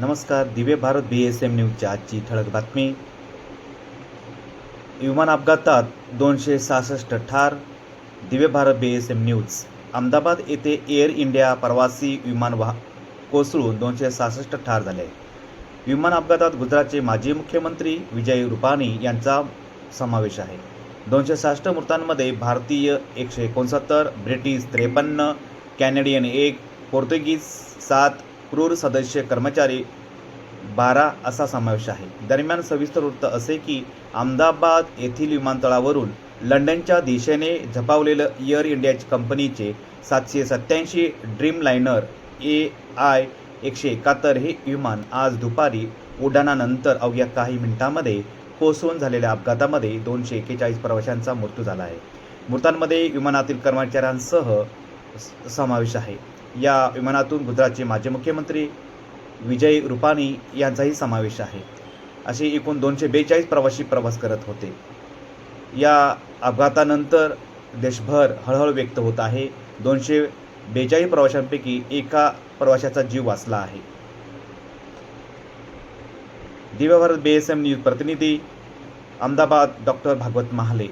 नमस्कार Divya Bharat B S M न्यूजच्या आजची ठळक बातमी. विमान अपघातात दोनशे सहासष्ट ठार. Divya Bharat B S M news. Ahmedabad येथे एअर इंडिया प्रवासी विमान वाह कोसळून दोनशे सहासष्ट ठार झाले. विमान अपघातात गुजरातचे माजी मुख्यमंत्री विजय रुपानी यांचा समावेश आहे. दोनशे सहासष्ट मृतांमध्ये भारतीय एकशे एकोणसत्तर ब्रिटिश त्रेपन्न कॅनेडियन एक पोर्तुगीज सात क्रूर सदस्य कर्मचारी बारा असा समावेश आहे. दरम्यान सविस्तर वृत्त असे की अहमदाबाद येथील विमानतळावरून लंडनच्या दिशेने झपावलेलं एअर इंडिया कंपनीचे सातशे सत्याऐंशी ड्रीमलायनर ए आय एकशे एकाहत्तर हे विमान आज दुपारी उड्डाणानंतर अवघ्या काही मिनिटांमध्ये कोसळून झालेल्या अपघातामध्ये दोनशे एक्केचाळीस प्रवाशांचा मृत्यू झाला आहे. मृतांमध्ये विमानातील कर्मचाऱ्यांसह स- समावेश आहे. या विमानातून गुजरातचे माजी मुख्यमंत्री विजय रुपानी यांचाही समावेश आहे. असे एकूण दोनशे बेचाळीस प्रवासी प्रवास करत होते. या अपघातानंतर देशभर हळहळ व्यक्त होत आहे. दोनशे बेचाळीस प्रवाशांपैकी एका प्रवाशाचा जीव वाचला आहे. Divya Bharat B S M news प्रतिनिधी अहमदाबाद डॉक्टर भागवत महाले.